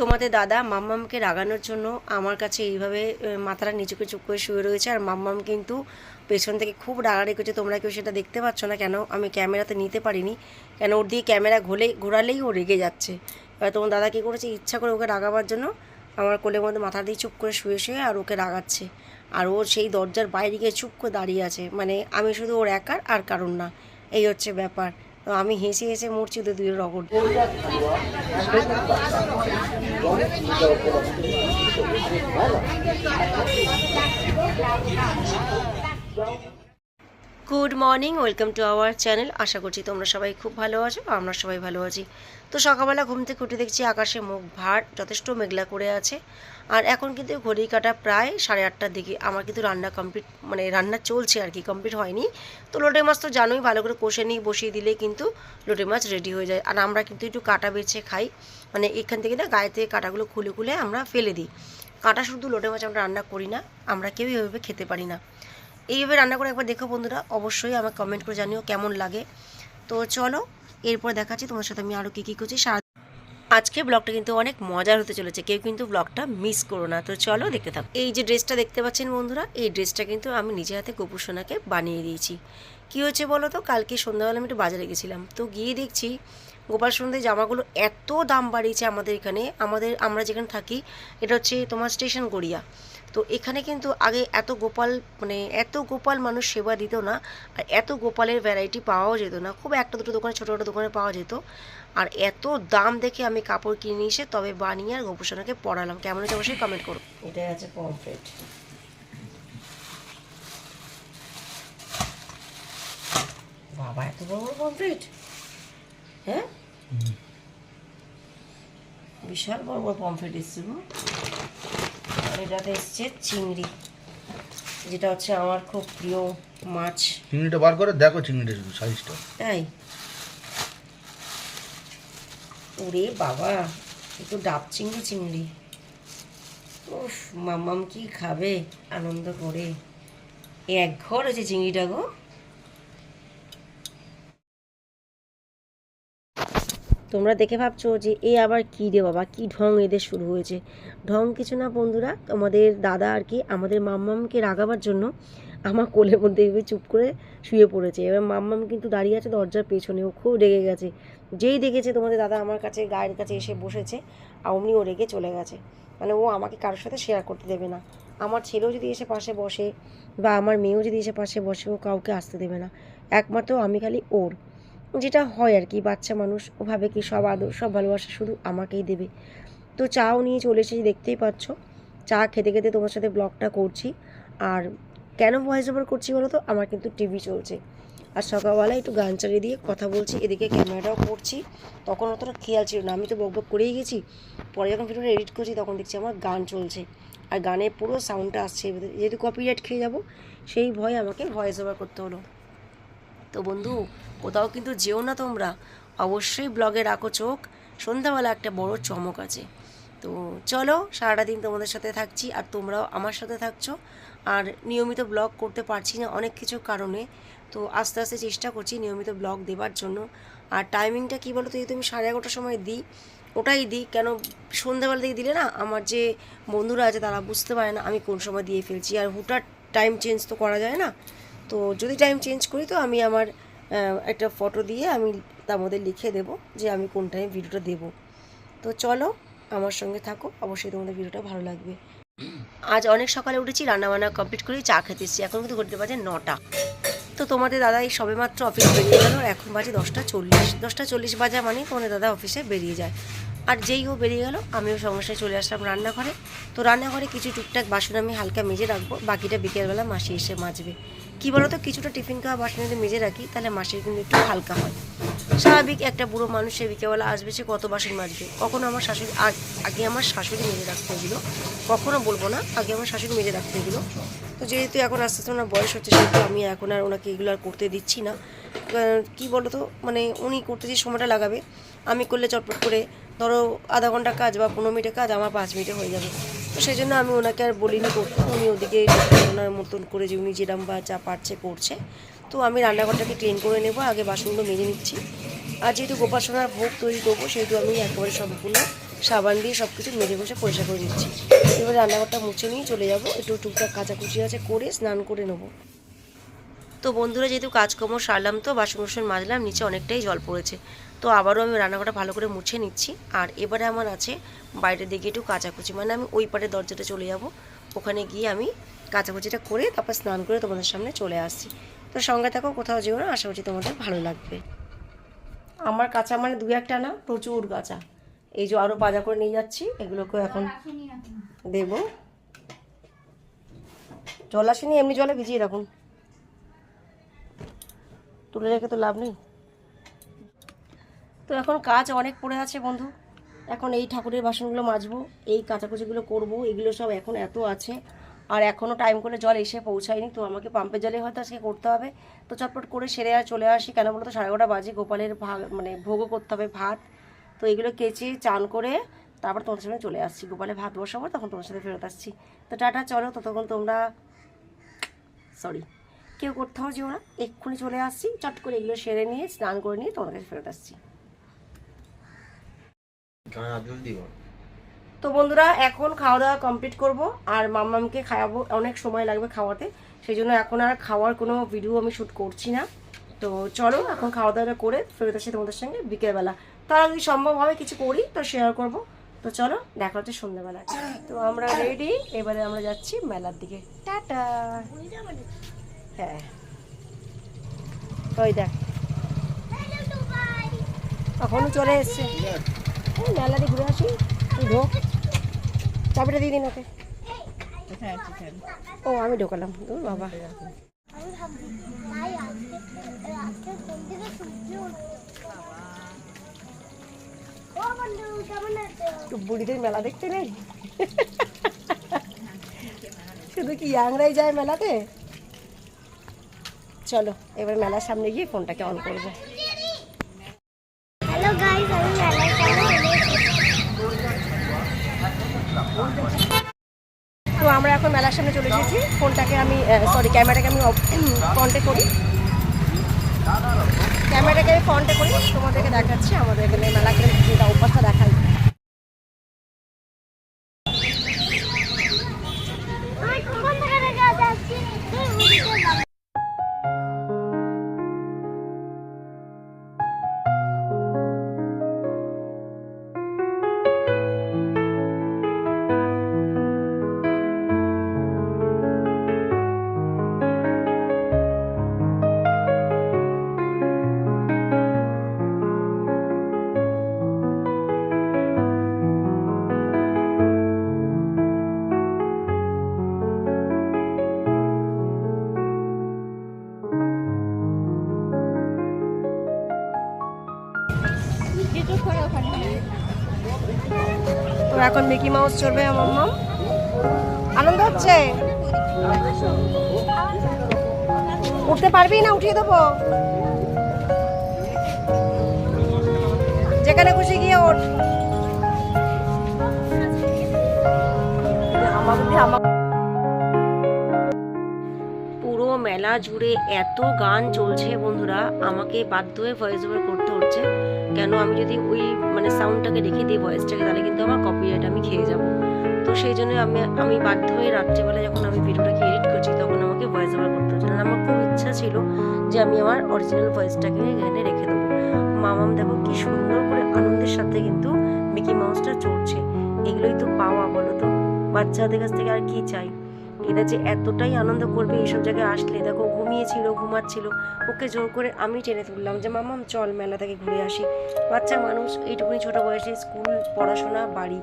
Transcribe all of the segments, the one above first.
তোমাদের দাদা মাম্মামকে রাগানোর জন্য আমার কাছে এইভাবে মাথাটা নিচুকে চুপ করে শুয়ে রয়েছে। আর মাম্মাম কিন্তু পেছন থেকে খুব রাগারাগি করছে, তোমরা কেউ সেটা দেখতে পাচ্ছ না কেন? আমি ক্যামেরাতে নিতে পারিনি। কেন? ওর দিয়ে ক্যামেরা ঘোলে, ঘোরালেই ও রেগে যাচ্ছে। এবার তোমার দাদা কী করেছে? ইচ্ছা করে ওকে রাগাবার জন্য আমার কোলের মধ্যে মাথা দিয়ে চুপ করে শুয়ে শুয়ে আর ওকে রাগাচ্ছে। আর ও সেই দরজার বাইরে গিয়ে চুপ করে দাঁড়িয়ে আছে। মানে আমি শুধু ওর একার আর কারণ না। এই হচ্ছে ব্যাপার। আমি হেসে হেসে মরছি ওদের দুই Rogor good morning welcome to our channel আশা করছি তোমরা সবাই খুব ভালো আছো, আমরা সবাই ভালো আছি। তো সকালবেলা ঘুম থেকে উঠে দেখছি আকাশে মুখ ভার, যথেষ্ট মেঘলা করে আছে। আর এখন কিন্তু ঘড়ি কাটা প্রায় সাড়ে আটটার দিকে। আমার কিন্তু রান্না কমপ্লিট মানে রান্না চলছে আর কি কমপ্লিট হয়নি। তো লোটে মাছ তো জানোই, ভালো করে কষে নিয়ে বসিয়ে দিলে কিন্তু লোটে মাছ রেডি হয়ে যায়। আর আমরা কিন্তু একটু কাটা বেছে খাই। মানে এখান থেকে না, গায়ে থেকে কাটাগুলো খুলে খুলে আমরা ফেলে দিই। কাটা শুধু লোটে মাছ আমরা রান্না করি না, আমরা কেউই এভাবে খেতে পারি না। এইভাবে রান্না করে একবার দেখো বন্ধুরা, অবশ্যই আমাকে কমেন্ট করে জানিও কেমন লাগে। তো চলো, এরপর দেখাচ্ছি তোমার সাথে আমি আরও কী কী করছি। সারা আজকে ব্লগটা কিন্তু অনেক মজার হতে চলেছে। কেউ কিন্তু ব্লগটা মিস করো না। তো চলো দেখতে থাক। এই যে ড্রেসটা দেখতে পাচ্ছেন বন্ধুরা, এই ড্রেসটা কিন্তু আমি নিজে হাতে গোপুর সোনাকে বানিয়ে দিয়েছি। কী হয়েছে বলো তো? কালকে সন্ধ্যাবেলা আমি একটু বাজারে গেছিলাম। তো গিয়ে দেখছি গোপাল সন্ধ্যে জামাগুলো এত দাম বাড়িয়েছে আমাদের এখানে। আমাদের, আমরা যেখানে থাকি, এটা হচ্ছে তোমার স্টেশন গড়িয়া। তো এখানে কিন্তু আগে এত গোপাল মানে এত গোপাল মানুষ সেবা দিত না আর এত গোপালের ভ্যারাইটি পাওয়াও যেত না। খুব একটা দুটো দোকানে ছোটো ছোটো দোকানে পাওয়া যেত। আর এত দাম দেখে আমি কাপড় কিনে এসে তবে বানিয়ে আর গোপোষণাকে পড়ালাম কেমন হচ্ছে অবশ্যই কমেন্ট করো। এটাই আছে পমফ্রেট বাবা এত বড় বড় পমফ্রেট হ্যাঁ? বিশাল বড় বড় পমফ্রেট এসছে এটাতে এসছে চিংড়ি যেটা হচ্ছে আমার খুব প্রিয় মাছ। চিংড়িটা বার করে দেখো চিংড়িটা শুধু সাইজটা তাই? ওরে বাবা একটু ডাব চিংড়ি চিংড়ি। উফ মামাম কি খাবে আনন্দ করে। এক ঘর আছে চিংড়িটা গো। তোমরা দেখে ভাবছ যে এ আবার কী রে বাবা? কী ঢং এদের শুরু হয়েছে। ঢং কিছু না বন্ধুরা, আমাদের দাদা আর কি আমাদের মাম্মামকে রাগাবার জন্য আমার কোলের মধ্যে এভাবে চুপ করে শুয়ে পড়েছে। এবার মাম্মাম কিন্তু দাঁড়িয়ে আছে দরজার পেছনে, ও খুব রেগে গেছে। যেই দেখেছে তোমাদের দাদা আমার কাছে, গায়ের কাছে এসে বসেছে অমনি ও রেগে চলে গেছে। মানে ও আমাকে কারোর সাথে শেয়ার করতে দেবে না। আমার ছেলেও যদি এসে পাশে বসে বা আমার মেয়েও যদি এসে পাশে বসে, ও কাউকে আসতে দেবে না। একমাত্র আমি খালি ওর। যেটা হয় আর কি, বাচ্চা মানুষ ওভাবে কি সব আদর, সব ভালোবাসা শুধু আমাকেই দেবে। তো চাও নিয়ে চলে এসেছি, দেখতেই পাচ্ছ। চা খেতে খেতে তোমার সাথে ব্লগটা করছি। আর কেন ভয়েস ওভার করছি বলো তো? আমার কিন্তু টিভি চলছে। আর সকালবেলা একটু গান চালিয়ে দিয়ে কথা বলছি, এদিকে ক্যামেরাটাও করছি। তখন অতটা খেয়াল ছিল না, আমি তো বক বক করেই গেছি। পরে যখন ভিডিওটা এডিট করছি, তখন দেখছি আমার গান চলছে। আর গানের পুরো সাউন্ডটা আসছে। যেহেতু কপিরাইট খেয়ে যাব, সেই ভয়ে আমাকে ভয়েস ওভার করতে হলো। তো বন্ধু, কোথাও কিন্তু যেও না তোমরা। অবশ্যই ব্লগে রাখো চোখ। সন্ধ্যাবেলা একটা বড় চমক আছে। তো চলো সারাটা দিন তোমাদের সাথে থাকছি আর তোমরাও আমার সাথে থাকছো। আর নিয়মিত ব্লগ করতে পারছি না অনেক কিছু কারণে। তো আস্তে আস্তে চেষ্টা করছি নিয়মিত ব্লগ দেওয়ার জন্য। আর টাইমিংটা কী বলো তো যদি সাড়ে এগারোটার সময় দিই, ওটাই দিই। কেন সন্ধ্যাবেলা দিয়ে দিলে না, আমার যে বন্ধুরা আছে তারা বুঝতে পারে না আমি কোন সময় দিয়ে ফেলছি। আর হুটার টাইম চেঞ্জ তো করা যায় না। তো যদি টাইম চেঞ্জ করি তো আমি আমার একটা ফটো দিয়ে আমি তার মধ্যে লিখে দেবো যে আমি কোন টাইমে ভিডিওটা দেবো। তো চলো আমার সঙ্গে থাকো, অবশ্যই তোমাদের ভিডিওটা ভালো লাগবে। আজ অনেক সকালে উঠেছি, রান্নাবান্না কমপ্লিট করে চা খেতে এসেছি। এখন কিন্তু ঘুরতে বাজে নটা। তো তোমাদের দাদা এই সবেমাত্র অফিস বেরিয়ে গেল, এখন বাজে দশটা চল্লিশ। দশটা চল্লিশ বাজা মানে তোমাদের দাদা অফিসে বেরিয়ে যায়। আর যেই ও বেরিয়ে গেল, আমিও সঙ্গে চলে আসলাম রান্নাঘরে। তো রান্নাঘরে কিছু টুকটাক বাসন আমি হালকা মেজে রাখব, বাকিটা বিকেলবেলা মাসি এসে মাজবে। কী বলো তো কিছুটা টিফিন খাওয়া বাসন যদি মেজে রাখি, তাহলে মাসের কিন্তু একটু হালকা হয়। স্বাভাবিক একটা বুড়ো মানুষ সে বিকেলবেলা আসবে, সে কত বাসন মাজবে? কখনো আমার শাশুড়ি আগে আমার শাশুড়ি মেজে রাখতে হয়েছিল। কখনো বলব না, আগে আমার শাশুড়ি মেজে রাখতে হয়েছিল। তো যেহেতু এখন আস্তে আস্তে ওনার বয়স হচ্ছে, সেহেতু আমি এখন আর ওনাকে এগুলো আর করতে দিচ্ছি না। কি বলো তো মানে উনি করতে যে সময়টা লাগাবে, আমি করলে চটপট করে ধরো আধা ঘণ্টা কাজ বা পনেরো মিনিটের কাজ আমার পাঁচ মিনিটে হয়ে যাবে। তো সেই জন্য আমি ওনাকে আর বলিনি করতে, উনি ওদিকে ওনার মতন করে যে উনি যেরম বা যা পারছে করছে। তো আমি রান্নাঘরটাকে ক্লিন করে নেব, আগে বাসনগুলো মেজে নিচ্ছি। আর যেহেতু গোপাল সোনার ভোগ তৈরি করব, সেহেতু আমি একেবারে সম্পূর্ণ সাবান দিয়ে সব কিছু মেজে বসে পরিষ্কার করে নিচ্ছি। এবার রান্নাঘরটা মুছে নিয়ে চলে যাব। একটু টুকটাক কাচাকুচি আছে করে স্নান করে নেব। তো বন্ধুরা, যেহেতু কাজকর্ম সারলাম তো বাসন মাজলাম, নিচে অনেকটাই জল পড়েছে। তো আবারও আমি রান্নাঘরটা ভালো করে মুছে নিচ্ছি। আর এবারে আমার আছে বাইরের দিকে একটু কাচাকুচি। মানে আমি ওই পারে দরজাটা চলে যাব। ওখানে গিয়ে আমি কাচাকুচিটা করে তারপর স্নান করে তোমাদের সামনে চলে আসছি। তো সঙ্গে থাকো, কোথাও যেও না। আশা করছি তোমাদের ভালো লাগবে। আমার কাঁচা মানে দু একটা না, প্রচুর কাঁচা। এই যে আরও বাজা করে নিয়ে যাচ্ছি, এগুলোকে এখন দেব। জল আসেনি, এমনি জলে ভিজিয়ে রাখুন। তুলে রেখে তো লাভ নেই। তো এখন কাজ অনেক পড়ে আছে বন্ধু। এখন এই ঠাকুরের বাসনগুলো মাজবো, এই কাচাকুচিগুলো করব, এগুলো সব এখন এত আছে। আর এখনও টাইম করে জল এসে পৌঁছায়নি, তো আমাকে পাম্পের জলে হয়তো আজকে করতে হবে। তো চটপট করে সেরে আর চলে আসি। কেন বলতো? সাড়ে এগারোটা বাজে, গোপালের ভাগ মানে ভোগও করতে হবে ভাত। তো এগুলো কেচে চান করে তারপর তোমার সামনে চলে আসছি। গোপালে ভাত বসাবো তখন তোমার সাথে ফেরত আসছি। তো টাটা চলো ততক্ষণ তোমরা সরি কেউ কোথাও যেও না এক্ষুনি চলে আসছি। চট করে এগুলো সেরে নিয়ে স্নান করে নিয়ে তোমার কাছে ফেরত আসছি। তো বন্ধুরা এখন খাওয়া দাওয়া কমপ্লিট করব আর মাম্মামকে খাওয়াবো অনেক সময় লাগবে খাওয়াতে। সেই জন্য এখন আর খাওয়ার কোনো ভিডিও আমি শ্যুট করছি না। তো চলো এখন খাওয়া দাওয়াটা করে ফেরত আসি তোমাদের সঙ্গে বিকেলবেলা। তারা যদি সম্ভব হবে কিছু করি, তো শেয়ার করব। তো চলো, দেখা হচ্ছে সন্ধ্যাবেলা। তো আমরা রেডি এবারে আমরা যাচ্ছি মেলার দিকে। টাটা! হ্যাঁ। ওই দেখ। এখনও চলে এসছে। এই মেলা দিয়ে ঘুরে আসি, তুই ঢোক চাবিটা দিয়ে দিন ওকে। ও, আমি ঢোকালাম। ও, বাবা। বুড়িদের মেলা দেখতে নেই? শুধু কি ইয়াংরাই যায় মেলাতে? চলো এবার মেলার সামনে গিয়ে ফোনটাকে অন করব। হ্যালো গাইস আমি মেলায় তো আমরা এখন মেলার সামনে চলে এসেছি। ফোনটাকে আমি সরি ক্যামেরাটাকে আমি ফ্রন্টে করি। ক্যামেরাটাকে আমি ফোনটা করি তোমাদেরকে দেখাচ্ছি আমাদের এখানে মেলা করে যেটা এখন মিকি মাউস চলবে আমার মা আনন্দ হচ্ছে? উঠতে পারবি না? উঠিয়ে দেবো। যেখানে খুশি গিয়ে ওঠ। পুরো মেলা জুড়ে এত গান চলছে বন্ধুরা, আমাকে বাধ্য হয়ে ভয়েস ওভার করতে হচ্ছে। কেন আমি যদি ওই মানে সাউন্ডটাকে রেখে দিই ভয়েসটাকে তাহলে কিন্তু আমার কপিরাইট আমি খেয়ে যাব। তো সেই জন্য আমি আমি বাধ্য হয়ে রাত্রেবেলা যখন আমি ভিডিওটাকে এডিট করছি, তখন আমাকে ভয়েস ওভার করতে হচ্ছে। না আমার খুব ইচ্ছা ছিল যে আমি আমার অরিজিনাল ভয়েসটাকে এখানে রেখে দেবো। মামাম দেখো কি সুন্দর করে আনন্দের সাথে কিন্তু মিকি মাউসটা চড়ছে। এগুলোই তো পাওয়া বলো তো? বাচ্চাদের কাছ থেকে আর কি চাই? এরা যে এতটাই আনন্দ করবে এইসব জায়গায় আসলে। দেখো, ঘুমিয়েছিল, ঘুমাচ্ছিল। ওকে জোর করে আমি টেনে তুললাম যে মামাম চল মেলা থেকে ঘুরে আসি। বাচ্চা মানুষ, এইটুকুনি ছোট বয়সে স্কুল, পড়াশোনা, বাড়ি,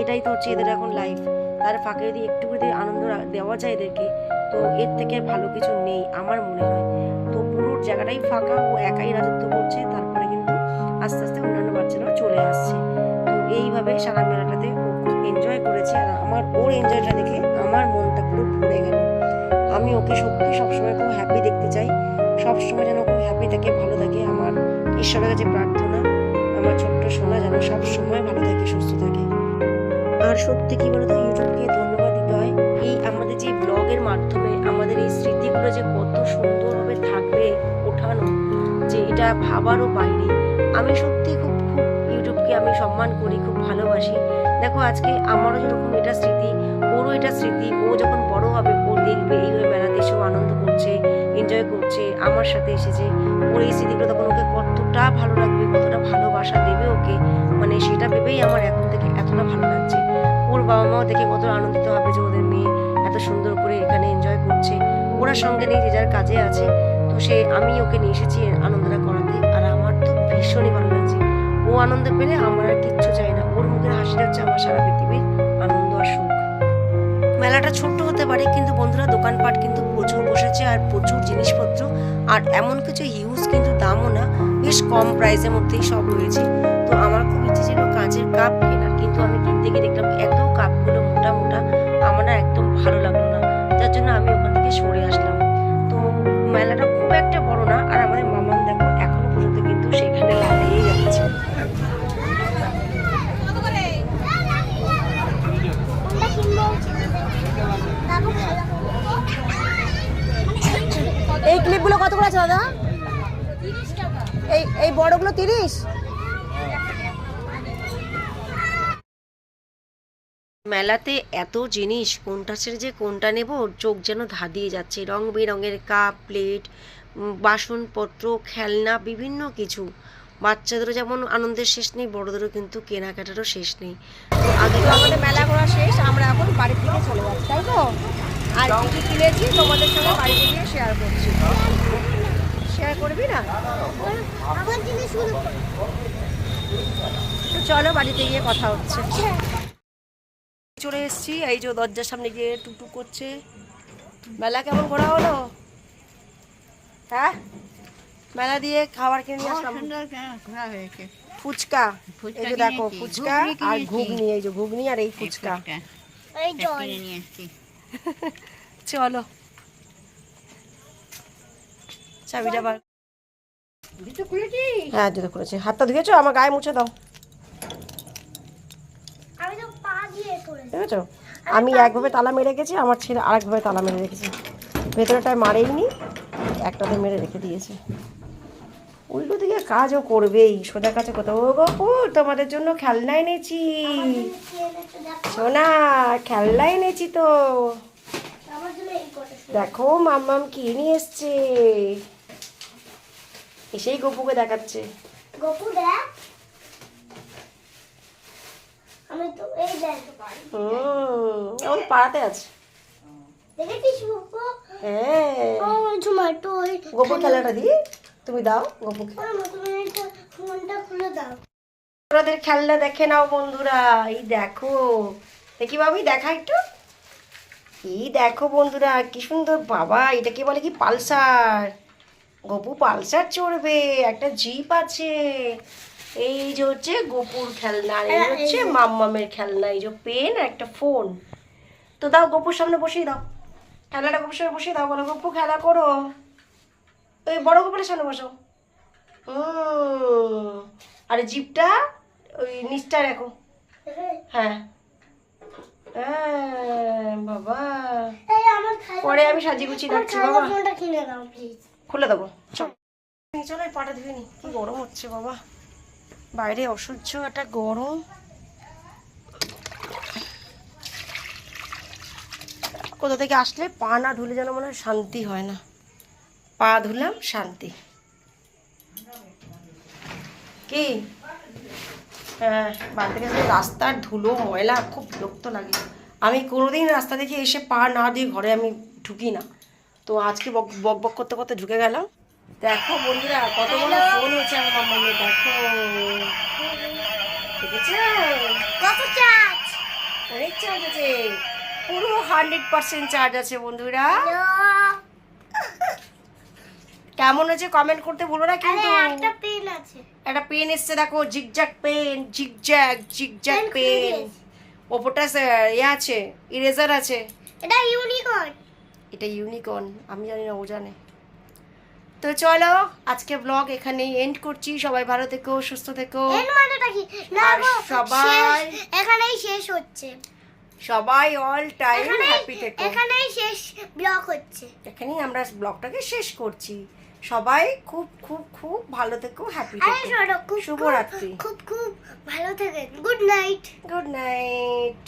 এটাই তো হচ্ছে এদের এখন লাইফ তার ফাঁকে যদি একটু যদি আনন্দ দেওয়া যায় এদেরকে, তো এর থেকে ভালো কিছু নেই, আমার মনে হয়। তো পুরো জায়গাটাই ফাঁকা, ও একাই রাজত্ব করছে, তারপরে কিন্তু আস্তে আস্তে অন্যান্য বাচ্চারাও চলে আসছে। তো এইভাবে সারা মেলাটাতে এনজয় করেছে আর আমার ওর এনজয়টা দেখে আমার মনটা পুরো ভরে গেল। আমি ওকে সত্যি সবসময় খুব হ্যাপি দেখতে চাই। সবসময় যেন খুব হ্যাপি থাকে, ভালো থাকে। আমার ঈশ্বরের কাছে প্রার্থনা, আমার ছোট্ট সোনা যেন সবসময় ভালো থাকে, সুস্থ থাকে। আর সত্যি কি বলতো, ইউটিউবকে ধন্যবাদ দিতে হয়। এই আমাদের যে ব্লগের মাধ্যমে আমাদের এই স্মৃতিগুলো যে কত সুন্দরভাবে থাকবে ওঠানো, যে এটা ভাবারও বাইরে। আমি সত্যি খুব ইউটিউবকে আমি সম্মান করি, খুব ভালোবাসি। দেখো, আজকে আমারও যেরকম এটা স্মৃতি, ওরও এটা স্মৃতি, ও যখন বড় হবে, ও দেখবে এইভাবে মেলাতে এসেও আনন্দ করছে এনজয় করছে, আমার সাথে এসেছে। ওর এই স্মৃতিগুলো তখন ওকে কতটা ভালো লাগবে, কতটা ভালোবাসা দেবে ওকে মানে সেটা ভেবেই আমার এখন থেকে এতটা ভালো লাগছে। ওর বাবা মাও দেখে কত আনন্দিত হবে যে ওদের মেয়ে এত সুন্দর করে এখানে এনজয় করছে। ওরা সঙ্গে নেই যে যার কাজে আছে, তো সে, আমি ওকে নিয়ে এসেছি আনন্দটা করাতে, আর আমার তো ভীষণই ভালো আনন্দ পেলে আমার আর কিচ্ছু চাই না। ওর মুখের হাসিটা হচ্ছে আমার সারা পৃথিবীর আনন্দ আর সুখ। মেলাটা ছোট্ট হতে পারে, কিন্তু বন্ধুরা, দোকানপাট কিন্তু প্রচুর বসেছে আর প্রচুর জিনিসপত্র। আর এমন কিছু হিউজ কিন্তু দামও না, বেশ কম প্রাইসের মধ্যেই সব রয়েছে। তো আমার খুব ইচ্ছে ছিল কাঁচের কাপ কেনার, কিন্তু আমি কিনতে গিয়ে দেখলাম এত কাপগুলো ক্লিপগুলো কত করে আছে দাদা? এই এই বড়গুলো তিরিশ? মেলাতে এত জিনিস কোনটা ছেড়ে যে কোনটা নেব চোখ যেন ধাঁধিয়ে যাচ্ছে। রং বেরঙের কাপ প্লেট বাসনপত্র খেলনা বিভিন্ন কিছু। বাচ্চাদেরও যেমন আনন্দের শেষ নেই বড়দেরও কিন্তু কেনাকাটারও শেষ নেই। তো আগে আমাদের মেলা ঘোরা শেষ আমরা এখন বাড়ির থেকে চলে যাচ্ছি তাই তো? আর কি কি কিনেছি তোমাদের সঙ্গে বাড়িতে গিয়ে শেয়ার করছি। শেয়ার করবি না? তো চলো বাড়িতে গিয়ে কথা হচ্ছে। চলে এসেছি এই যে দরজার সামনে গিয়ে টুকটুক করছে। মেলা কেমন ঘোরা হলো? হ্যাঁ? মেলা দিয়ে খাবার কিনে নিয়ে আসলাম। ফুচকা। এই যে দেখো ফুচকা আর ঘুগনি এই যে ঘুগনি আর এই ফুচকা। এই জল। চলো। চাবিটা বার হ্যাঁ জুতো করেছি হাতটা ধুয়েছো? আমার গায়ে মুছে দাও। দেখেছ? আমি একভাবে তালা মেরে গেছি আমার ছেলে আরেকভাবে তালা মেরে রেখেছে। ভেতরেটায় মারেইনি একটাতে মেরে রেখে দিয়েছে। উল্টো দিকে কাজও করবেই সোজা কাছে কোথাও। ও গপু তোমাদের জন্য খেলনা এনেছি সোনা খেলনা এনেছি তো। দেখো মাম্মাম কি নিয়ে এসছে। এসেই গপুকে দেখাচ্ছে। গপু দেখ। আমি তো এই হুম পাড়াতে আছে। দেখেছিস গপু? হ্যাঁ। গপুর খেলাটা দি তুমি দাও গপুকে। আমার ফোনটা খুলে দাও। ওদের খেলনা দেখে নাও বন্ধুরা এই দেখো। দেখি বাবি দেখা একটু। এই দেখো বন্ধুরা কি সুন্দর বাবা এটাকে বলে কি পালসার? গপু পালসার চড়বে একটা জিপ আছে। এই যে হচ্ছে গপুর খেলনা এই হচ্ছে মাম্মামের খেলনা এই যে পেন আর একটা ফোন। তো দাও গপুর সামনে বসিয়ে দাও। খেলাটা গপুর সামনে বসিয়ে দাও বলো গপু খেলা করো। ওই বড় গপুরের সামনে বসো আর জিপটা ওই নিচটা রাখো। হ্যাঁ। হ্যাঁ, বাবা। পরে আমি সাজিয়ে গুছিয়ে রাখছি বাবা। খুলে দেবো। চল এই পাটা ধুয়ে নি। কি গরম হচ্ছে বাবা। বাইরে অসহ্য একটা গরম। কোথা থেকে আসলে পা না ধুলে যেন মনে হয় শান্তি হয় না। পা ধুলাম শান্তি। কি? হ্যাঁ বাড়িতে রাস্তার ধুলো ময়লা খুব বিরক্ত লাগে। আমি কোনোদিন রাস্তা দেখে এসে পা না দিয়ে ঘরে আমি ঢুকি না। তো আজকে বক বক করতে করতে ঢুকে গেলাম। দেখো বন্ধুরা কত বড় ফোন হচ্ছে আমার মাম্মামে দেখো। দেখেছ? কত চার্জ অনেক চার্জ আছে। পুরো হান্ড্রেড পার্সেন্ট চার্জ আছে বন্ধুরা। কেমন হয়েছে কমেন্ট করতে বলো না কিন্তু একটা পেন আছে। একটা পেন এসছে দেখো zigzag pen zigzag zigzag pen. ওপরটা ইয়ে আছে ইরেজার আছে। এটা ইউনিকর্ন এটা ইউনিকর্ন আমি জানি না ও জানে। তো চলো আজকে ব্লগ এখানেই এন্ড করছি। সবাই ভালো থেকো সুস্থ থেকো। আর সবাই- এখানেই শেষ হচ্ছে। সবাই অল টাইম হ্যাপি থেকো। এখানেই শেষ ব্লগ হচ্ছে। এখানেই আমরা ব্লগটাকে শেষ করছি। সবাই খুব খুব খুব ভালো থেকো হ্যাপি শুভরাত্রি। খুব খুব ভালো থাকেন। Good night good night